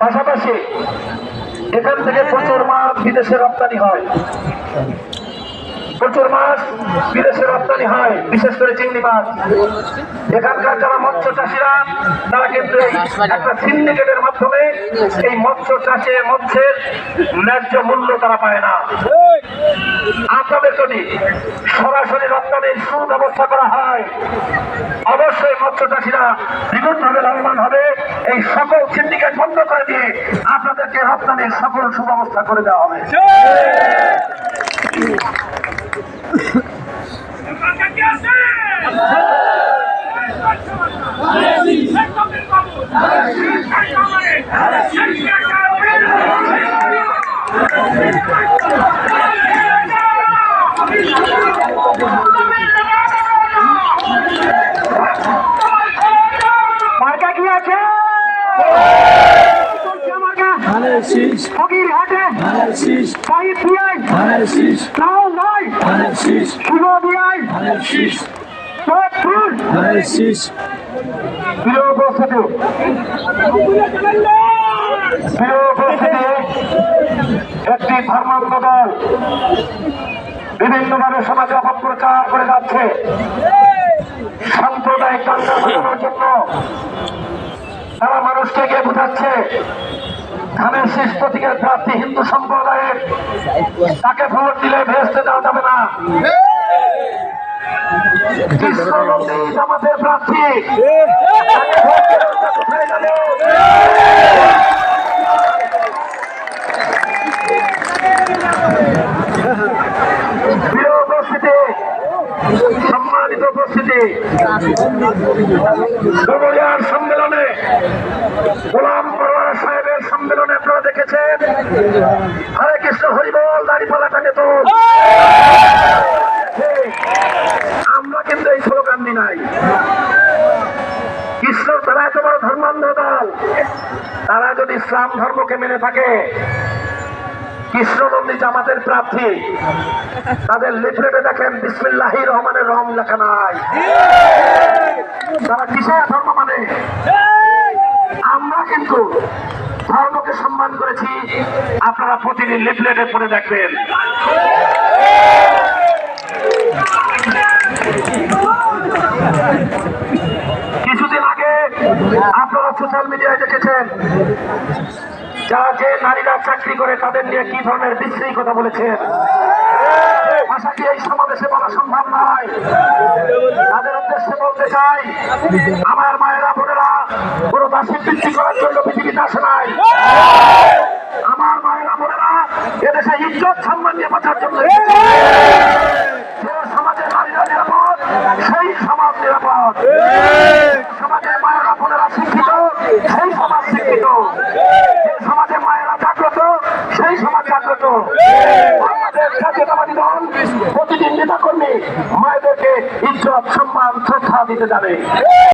পাশাপাশি এখান থেকে প্রচুর মাছ বিদেশে রপ্তানি হয়। প্রচুর মাছ বিদেশে রপ্তানি হয়, বিশেষ করে চিংড়ি মাছ। এখানকার যারা মৎস্য চাষিরা, তারা কিন্তু একটা সিন্ডিকেটের মাধ্যমে এই মৎস্য চাষে মৎস্যের ন্যায্য মূল্য তারা পায় না। আপনাদের সরাসরি রপ্তানির সুব্যবস্থা করা হয়। অবশ্যই মৎস্য চাষিরা দ্বিগুণভাবে লাভবান হবে। এই সকল সিন্ডিকেট বন্ধ করে দিয়ে আপনাদেরকে রপ্তানির সকল সুব্যবস্থা করে দেওয়া হবে। পিয়াই ধানের শীষ নাও নয় শুভ ধানের শীষ প্রিয় উপস্থিতি। প্রিয় উপস্থিতি একটি ধর্মান্ধ দল বিভিন্নভাবে সমাজে অপপ্রচার করে যাচ্ছে। সাম্প্রদায়িক দাঙ্গা জন্য তারা মানুষকে বোঝাচ্ছে ধানের শেষ প্রতীকের প্রার্থী হিন্দু সম্প্রদায়ের। তাকে ভোট দিলে ভেস্তে দেওয়া যাবে না। জামাতের প্রার্থী। সম্মানিত উপস্থিতি সম্মেলনে গোলাম পরোয়ার দেখেছেন হরে কৃষ্ণ হরিবল দাড়িপালাটাকে তো। আমরা কিন্তু এই স্লোগান দিই নাই। কৃষ্ণ তারা এত ধর্মান্ধ দল তারা যদি ইসলাম ধর্মকে মেনে থাকে কৃষ্ণনন্দী জামাতের প্রার্থী, তাদের লিফলেটে দেখেন বিসমিল্লাহি রহমানের রহম লেখা নাই। তারা কিসের ধর্ম মানে? আমরা কিন্তু ধর্মকে সম্মান করেছি। আপনারা প্রতিদিন লিফলেটে পড়ে দেখবেন। কিছুদিন আগে আপনারা সোশ্যাল মিডিয়ায় দেখেছেন, যারা যে নারীরা চাকরি করে তাদের নিয়ে কি ধরনের বিশ্রী কথা বলেছেন। ভাষা কি এই সমাবেশে বলা সম্ভব নয়। তাদের উদ্দেশ্যে বলতে চাই, আমার মায়েরা বোনেরা কোনো করার জন্য পৃথিবীতে আসে নাই। আমার মায়েরা বোনেরা, এদেশে ইজ্জত সম্মান নিয়ে বাঁচার জন্য সমাজে নারীরা নিরাপদ, সেই সমাজ নিরাপদ। সমাজে মায়েরা বোনেরা শিক্ষিত, সেই সমাজ শিক্ষিত। সমাজে মায়েরা জাগ্রত, সেই সমাজ জাগ্রত। বাংলাদেশ জাতীয়তাবাদী দল প্রতিদিন নেতা কর্মী মায়েদেরকে ইজ্জত, সম্মান, শ্রদ্ধা দিতে যাবে।